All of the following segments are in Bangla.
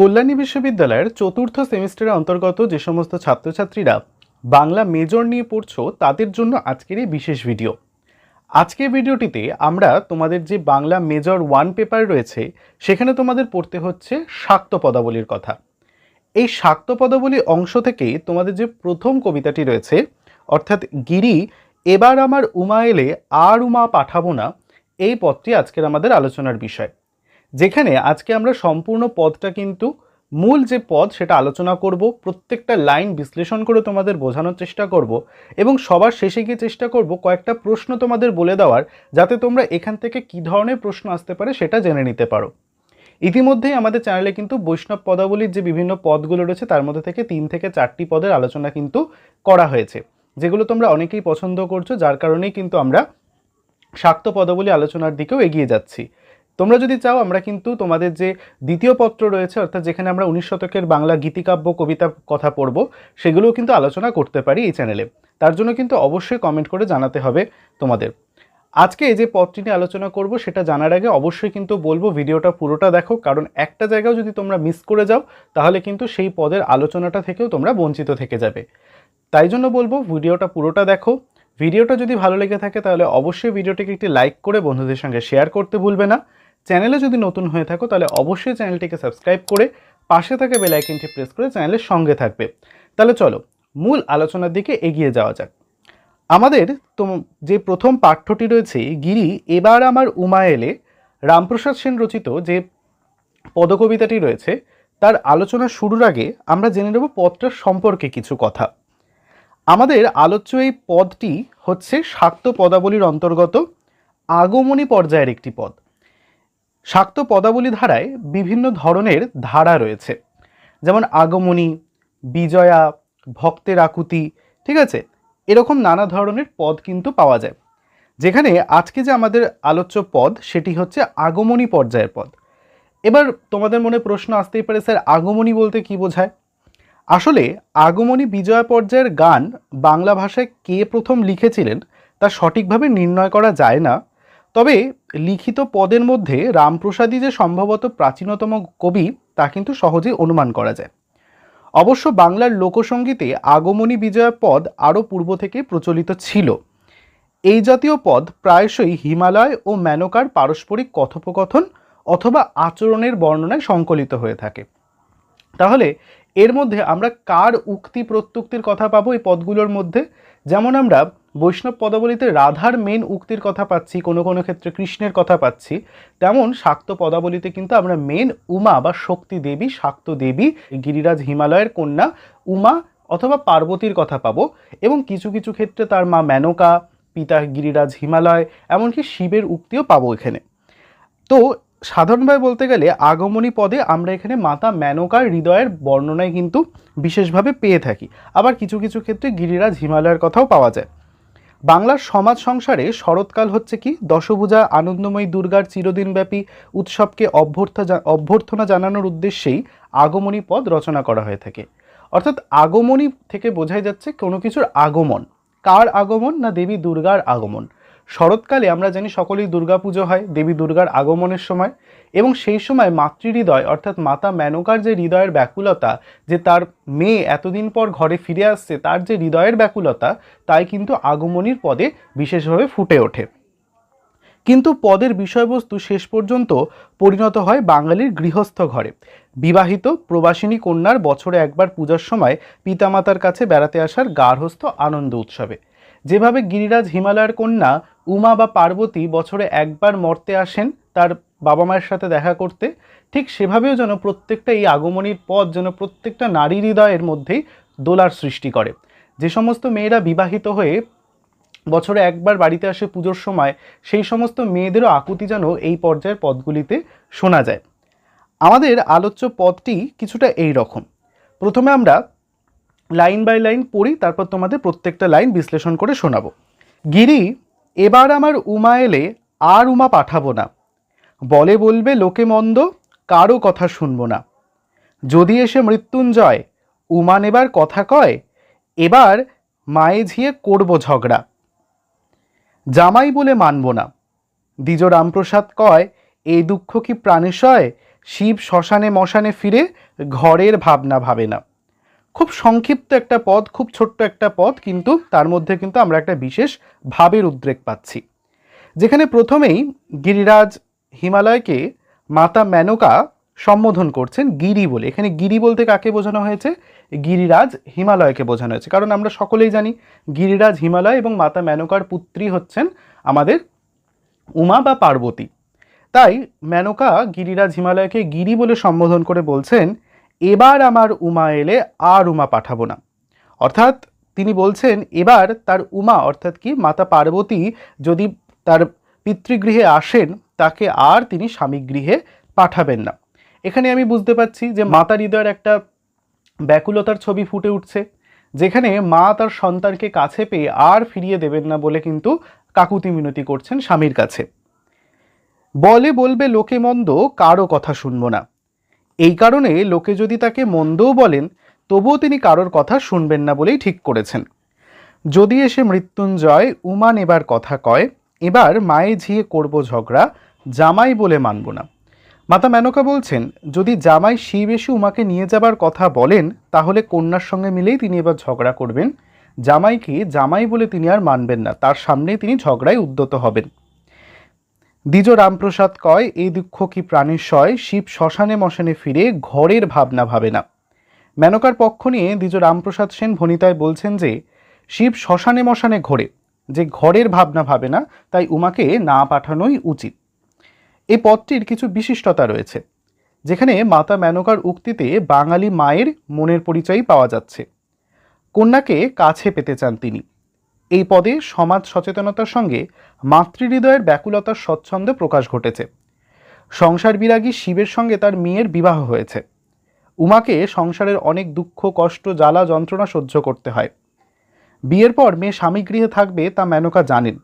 কল্যাণী বিশ্ববিদ্যালয়ের চতুর্থ সেমিস্টারের অন্তর্গত যে সমস্ত ছাত্রছাত্রীরা বাংলা মেজর নিয়ে পড়ছো, তাদের জন্য আজকের এই বিশেষ ভিডিও। আজকের ভিডিওটিতে আমরা তোমাদের যে বাংলা মেজর ওয়ান পেপার রয়েছে, সেখানে তোমাদের পড়তে হচ্ছে শাক্ত পদাবলীর কথা। এই শাক্ত পদাবলী অংশ থেকে তোমাদের যে প্রথম কবিতাটি রয়েছে, অর্থাৎ গিরি, এবার আমার উমা এলে আর উমা পাঠাবো না, এই পদটি আজকের আমাদের আলোচনার বিষয়। যেখানে আজকে আমরা সম্পূর্ণ পদটা কিন্তু মূল যে পদ সেটা আলোচনা করব, প্রত্যেকটা লাইন বিশ্লেষণ করে তোমাদের বোঝানোর চেষ্টা করব এবং সবার শেষে গিয়ে চেষ্টা করব কয়েকটা প্রশ্ন তোমাদের বলে দেওয়ার যাতে তোমরা এখান থেকে কী ধরনের প্রশ্ন আসতে পারে সেটা জেনে নিতে পারো। ইতিমধ্যেই আমাদের চ্যানেলে কিন্তু বৈষ্ণব পদাবলীর যে বিভিন্ন পদগুলো রয়েছে তার মধ্যে থেকে তিন থেকে চারটি পদের আলোচনা কিন্তু করা হয়েছে, যেগুলো তোমরা অনেকেই পছন্দ করছ, যার কারণেই কিন্তু আমরা শাক্ত পদাবলী আলোচনার দিকেও এগিয়ে যাচ্ছি। তোমরা যদি চাও, আমরা কিন্তু তোমাদের যে দ্বিতীয় পত্র রয়েছে, অর্থাৎ যেখানে আমরা উনিশ শতকের বাংলা গীতিকাব্য, কবিতা কথা পড়ব, সেগুলোও কিন্তু আলোচনা করতে পারি এই চ্যানেলে। তার জন্য কিন্তু অবশ্যই কমেন্ট করে জানাতে হবে তোমাদের। আজকে এই যে পদটি নিয়ে আলোচনা করব, সেটা জানার আগে অবশ্যই কিন্তু বলব, ভিডিওটা পুরোটা দেখো, কারণ একটা জায়গাও যদি তোমরা মিস করে যাও, তাহলে কিন্তু সেই পদের আলোচনাটা থেকেও তোমরা বঞ্চিত থেকে যাবে। তাই জন্য বলব, ভিডিওটা পুরোটা দেখো। ভিডিওটা যদি ভালো লেগে থাকে, তাহলে অবশ্যই ভিডিওটিকে একটি লাইক করে বন্ধুদের সঙ্গে শেয়ার করতে ভুলবে না। চ্যানেলে যদি নতুন হয়ে থাকো, তাহলে অবশ্যই চ্যানেলটিকে সাবস্ক্রাইব করে পাশে থাকা বেল আইকনটি প্রেস করে চ্যানেলের সঙ্গে থাকবে। তাহলে চলো, মূল আলোচনার দিকে এগিয়ে যাওয়া যাক। আমাদের তো যে প্রথম পাঠ্যটি রয়েছে, গিরি, এবার আমার উমা এলে রামপ্রসাদ সেন রচিত যে পদকবিতাটি রয়েছে, তার আলোচনা শুরুর আগে আমরা জেনে নেব পদটার সম্পর্কে কিছু কথা। আমাদের আলোচ্য এই পদটি হচ্ছে শাক্ত পদাবলীর অন্তর্গত আগমনী পর্যায়ের একটি পদ। শাক্ত পদাবলী ধারায় বিভিন্ন ধরনের ধারা রয়েছে। যেমন আগমনী, বিজয়া, ভক্তের আকুতি, ঠিক আছে? এরকম নানা ধরনের পদ কিন্তু পাওয়া যায়। যেখানে আজকে যে আমাদের আলোচ্য পদ, সেটি হচ্ছে আগমনী পর্যায়ের পদ। এবার তোমাদের মনে প্রশ্ন আসতেই পারে, স্যার, আগমনী বলতে কি বোঝায়? আসলে আগমনী বিজয়া পর্যায়ের গান বাংলা ভাষায় কে প্রথম লিখেছিলেন, তা সঠিকভাবে নির্ণয় করা যায় না। তবে লিখিত পদের মধ্যে রামপ্রসাদী যে সম্ভবত প্রাচীনতম কবি, তা কিন্তু সহজেই অনুমান করা যায়। অবশ্য বাংলার লোকসঙ্গীতে আগমনী বিজয়া পদ আরও পূর্ব থেকে প্রচলিত ছিল। এই জাতীয় পদ প্রায়শই হিমালয় ও মেনকার পারস্পরিক কথোপকথন অথবা আচরণের বর্ণনায় সংকলিত হয়ে থাকে। তাহলে এর মধ্যে আমরা কার উক্তি প্রত্যুক্তির কথা পাবো এই পদগুলোর মধ্যে? যেমন আমরা বৈষ্ণব পদাবলীতে রাধার মেন উক্তির কথা পাচ্ছি, কোনো কোনো ক্ষেত্রে কৃষ্ণের কথা পাচ্ছি, তেমন শাক্ত পদাবলীতে কিন্তু আমরা মেন উমা বা শক্তি দেবী, শাক্ত দেবী, গিরিরাজ হিমালয়ের কন্যা, উমা অথবা পার্বতীর কথা পাবো। এবং কিছু কিছু ক্ষেত্রে তার মা মেনকা, পিতা গিরিরাজ হিমালয়, এমনকি শিবের উক্তিও পাবো এখানে। তো সাধারণভাবে বলতে গেলে আগমনী পদে আমরা এখানে মাতা মেনকার হৃদয়ের বর্ণনায় কিন্তু বিশেষভাবে পেয়ে থাকি। আবার কিছু কিছু ক্ষেত্রে গিরিরাজ হিমালয়ের কথাও পাওয়া যায়। বাংলার সমাজ সংসারে শরৎকাল হচ্ছে কি? দশভূজা আনন্দময়ী দুর্গার চিরদিনব্যাপী উৎসবকে অভ্যর্থা অভ্যর্থনা জানানোর উদ্দেশ্যেই আগমনী পদ রচনা করা হয়ে থাকে। অর্থাৎ আগমনী থেকে বোঝাই যাচ্ছে কোনো কিছুর আগমন। কার আগমন না দেবী দুর্গার আগমন? শরৎকালে আমরা জানি সকলেই দুর্গাপুজো হয়, দেবী দুর্গার আগমনের সময় এবং সেই সময় মাতৃহৃদয় অর্থাৎ মাতা মেনকার যে হৃদয়ের ব্যাকুলতা যে তার মেয়ে এতদিন পর ঘরে ফিরে আসছে, তার যে হৃদয়ের ব্যাকুলতা তাই কিন্তু আগমনীর পদে বিশেষভাবে ফুটে ওঠে। কিন্তু পদের বিষয়বস্তু শেষ পর্যন্ত পরিণত হয় বাঙালির গৃহস্থ ঘরে। বিবাহিত প্রবাসিনী কন্যার বছরে একবার পূজার সময় পিতামাতার কাছে বেড়াতে আসার গার্হস্থ আনন্দ উৎসবে। যেভাবে গিরিরাজ হিমালয়ের কন্যা উমা বা পার্বতী বছরে একবার মর্তে আসেন তার বাবা মায়ের সাথে দেখা করতে, ঠিক সেভাবেও যেন প্রত্যেকটা এই আগমনীর পথ যেন প্রত্যেকটা নারী হৃদয়ের মধ্যেই দোলার সৃষ্টি করে। যে সমস্ত মেয়েরা বিবাহিত হয়ে বছরে একবার বাড়িতে আসে পুজোর সময়, সেই সমস্ত মেয়েদেরও আকুতি যেন এই পর্যায়ের পদগুলিতে শোনা যায়। আমাদের আলোচ্য পদটি কিছুটা এই রকম। প্রথমে আমরা লাইন বাই লাইন পড়ি, তারপর তোমাদের প্রত্যেকটা লাইন বিশ্লেষণ করে শোনাবো। গিরি, এবার আমার উমা এলে আর উমা পাঠাবো না। বলে বলবে, লোকে মন্দ কারও কথা শুনব না। যদি এসে মৃত্যুঞ্জয়, উমা নেবার কথা কয়, এবার মায়ে ঝিয়ে করব ঝগড়া। জামাই বলে মানব না। দ্বিজ রামপ্রসাদ কয় এই দুঃখ কি প্রাণেশয় শিব শ্মশানে মশানে ফিরে ঘরের ভাবনা ভাবে না। খুব সংক্ষিপ্ত একটা পদ, খুব ছোট্ট একটা পদ, কিন্তু তার মধ্যে কিন্তু আমরা একটা বিশেষ ভাবের উদ্রেক পাচ্ছি। যেখানে প্রথমেই গিরিরাজ হিমালয়কে মাতা মেনকা সম্বোধন করছেন গিরি বলে। এখানে গিরি বলতে কাকে বোঝানো হয়েছে? গিরিরাজ হিমালয়কে বোঝানো হয়েছে। কারণ আমরা সকলেই জানি গিরিরাজ হিমালয় এবং মাতা মেনকার পুত্রী হচ্ছেন আমাদের উমা বা পার্বতী। তাই মেনকা গিরিরাজ হিমালয়কে গিরি বলে সম্বোধন করে বলছেন এবার আমার উমা এলে আর উমা পাঠাবো না। অর্থাৎ তিনি বলছেন, এবার তার উমা, অর্থাৎ কি, মাতা পার্বতী যদি তার পিতৃগৃহে আসেন, তাকে আর তিনি স্বামী গৃহে পাঠাবেন না। এখানে আমি বুঝতে পারছি যে মাতা হৃদয়ের একটা ব্যাকুলতার ছবি ফুটে উঠছে, যেখানে মা তার সন্তানকে কাছে পেয়ে আর ফিরিয়ে দেবেন না বলে কিন্তু কাকুতি মিনতি করছেন স্বামীর কাছে। বলে বলবে লোকে মন্দ, কারও কথা শুনব না। এই কারণে লোকে যদি তাকে মন্দও বলেন, তবুও তিনি কারোর কথা শুনবেন না বলেই ঠিক করেছেন। যদি এসে মৃত্যুঞ্জয়, উমা নেবার কথা কয়, এবার মায়ে ঝিয়ে করব ঝগড়া, জামাই বলে মানব না। মাতা মেনকা বলছেন, যদি জামাই শিব এসে উমাকে নিয়ে যাবার কথা বলেন, তাহলে কন্যার সঙ্গে মিলেই তিনি এবার ঝগড়া করবেন। জামাইকে জামাই বলে তিনি আর মানবেন না, তার সামনেই তিনি ঝগড়ায় উদ্যত হবেন। দ্বিজ রামপ্রসাদ কয়, এই দুঃখ কি প্রাণের সয়? শিব শ্মশানে মশানে ফিরে ঘরের ভাবনা ভাবে না। মেনকার পক্ষ নিয়ে দ্বিজ রামপ্রসাদ সেন ভনিতায় বলছেন যে, শিব শ্মশানে মশানে ঘোরে। যে ঘরের ভাবনা ভাবে না, তাই উমাকে না পাঠানোই উচিত। এই পদটির কিছু বিশিষ্টতা রয়েছে, যেখানে মাতা মেনকার উক্তিতে বাঙালি মায়ের মনের পরিচয় পাওয়া যাচ্ছে। কন্যাকে কাছে পেতে চান তিনি। এই পদে সমাজ সচেতনতার সঙ্গে মাতৃহৃদয়ের ব্যাকুলতার স্বচ্ছন্দে প্রকাশ ঘটেছে। সংসার বিরাগী শিবের সঙ্গে তার মেয়ের বিবাহ হয়েছে। উমাকে সংসারের অনেক দুঃখ, কষ্ট, জ্বালা, যন্ত্রণা সহ্য করতে হয়। বিয়ের পর মেয়ে স্বামী গৃহে থাকবে তা মেনকা জানেন।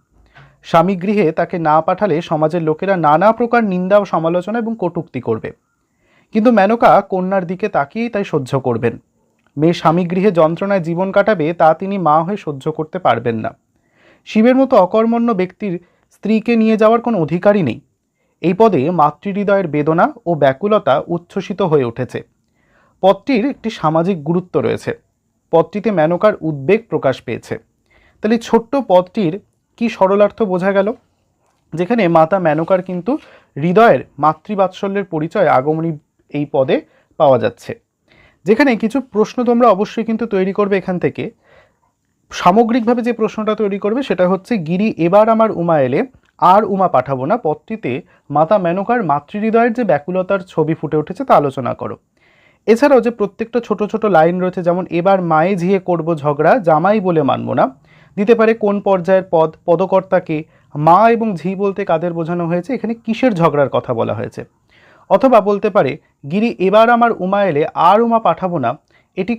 স্বামী গৃহে তাকে না পাঠালে সমাজের লোকেরা নানা প্রকার নিন্দা ও সমালোচনা এবং কটূক্তি করবে। কিন্তু মেনকা কন্যার দিকে তাকিয়েই তাই সহ্য করবেন। মেয়ে স্বামী গৃহে যন্ত্রণায় জীবন কাটাবে তা তিনি মা হয়ে সহ্য করতে পারবেন না। শিবের মতো অকর্মণ্য ব্যক্তির স্ত্রীকে নিয়ে যাওয়ার কোনো অধিকারই নেই। এই পদে মাতৃহৃদয়ের বেদনা ও ব্যাকুলতা উচ্ছ্বসিত হয়ে উঠেছে। পদটির একটি সামাজিক গুরুত্ব রয়েছে। পদটিতে মেনকার উদ্বেগ প্রকাশ পেয়েছে। তাহলে ছোট্ট পদটির কি সরলার্থ বোঝা গেল? যেখানে মাতা মেনকার কিন্তু হৃদয়ের মাতৃবাৎসল্যের পরিচয় আগমনী এই পদে পাওয়া যাচ্ছে। যেখানে কিছু প্রশ্ন তোমরা অবশ্যই কিন্তু তৈরি করবে এখান থেকে। সামগ্রিকভাবে যে প্রশ্নটা তৈরি করবে সেটা হচ্ছে, গিরি, এবার আমার উমা এলে আর উমা পাঠাবো না। পদটিতে মাতা মেনকার মাতৃহৃদয়ের যে ব্যাকুলতার ছবি ফুটে উঠেছে তা আলোচনা করো। এছাড়াও যে প্রত্যেকটা ছোট ছোট লাইন রয়েছে, যেমন, এবার মায়ে ঝিয়ে করব ঝগড়া, জামাই বলে মানব না। দিতে পারে, কোন পর্যায়ের পদ পদকর্তাকে মা এবং ঝি বলতে কাদের বোঝানো হয়েছে? এখানে কিসের ঝগড়ার কথা বলা হয়েছে? অথবা বলতে পারে গিরি, এবার আমার উমা এলে আর উমা পাঠাবো না। এটি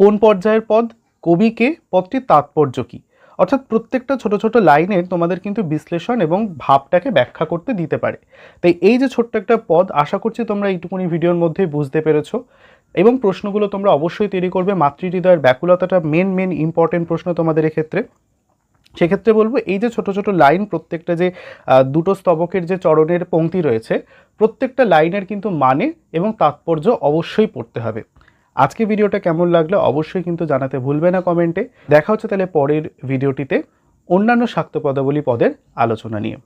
কোন পর্যায়ের পদ? কবিকে পদটির তাৎপর্য কী? অর্থাৎ প্রত্যেকটা ছোট ছোট লাইনের তোমাদের কিন্তু বিশ্লেষণ এবং ভাবটাকে ব্যাখ্যা করতে দিতে পারে। তাই এই যে ছোট্ট একটা পদ, আশা করছি তোমরা এইটুকুনি ভিডিওর মধ্যেই বুঝতে পেরেছ। এবং প্রশ্নগুলো তোমরা অবশ্যই তৈরি করবে। মাতৃহৃদয়ের ব্যাকুলতাটা মেন মেন ইম্পর্টেন্ট প্রশ্ন তোমাদের এক্ষেত্রে। সেক্ষেত্রে বলব এই যে ছোট ছোট লাইন প্রত্যেকটা যে দুটো স্তবকের যে চরণের পংক্তি রয়েছে, প্রত্যেকটা লাইনের কিন্তু মানে এবং তাৎপর্য অবশ্যই পড়তে হবে। আজকে ভিডিওটা কেমন লাগল অবশ্যই কিন্তু জানাতে ভুলবে না কমেন্টে। দেখা হচ্ছে তাহলে পরের ভিডিওটিতে অন্যান্য শাক্ত পদাবলী পদের আলোচনা নিয়ে।